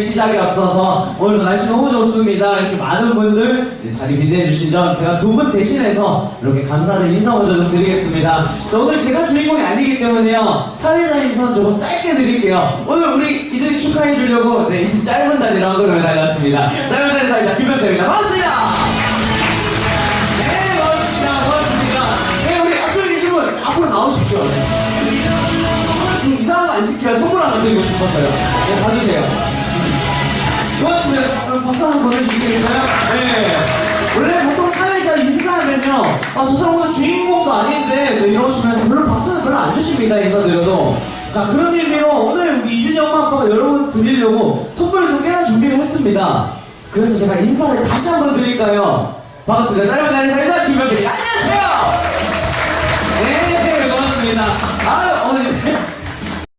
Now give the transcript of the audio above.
시작에 앞서서 오늘 날씨 너무 좋습니다. 이렇게 많은 분들 네, 자리 빛내해 주신 점 제가 두 분 대신해서 이렇게 감사의 인사 먼저 좀 드리겠습니다. 자, 오늘 제가 주인공이 아니기 때문에요. 사회자 인사 조금 짧게 드릴게요. 오늘 우리 이준이 축하해 주려고 네, 이 짧은 다리로 한 걸음을 달렸습니다. 짧은 다리 사회자 김현태입니다. 반갑습니다. 네, 반갑습니다. 반갑습니다. 네, 우리 앞쪽에 계신 분 앞으로 나오십시오. 네. 이상한 거 안 시켜요. 선물 하나 드리고 싶었어요. 네, 받으세요. 박수 한번 보내주시겠어요? 네. 원래 보통 사회자 인사하면요. 아, 저 사람은 주인공도 아닌데, 네, 이러시면서 별로 박수는 별로 안 주십니다. 인사드려도. 자, 그런 의미로 오늘 우리 이준이 엄마 아빠가 여러분 드리려고 선물을 좀 꽤나 준비를 했습니다. 그래서 제가 인사를 다시 한번 드릴까요? 반갑습니다. 짧은 날의 사회자 김병기.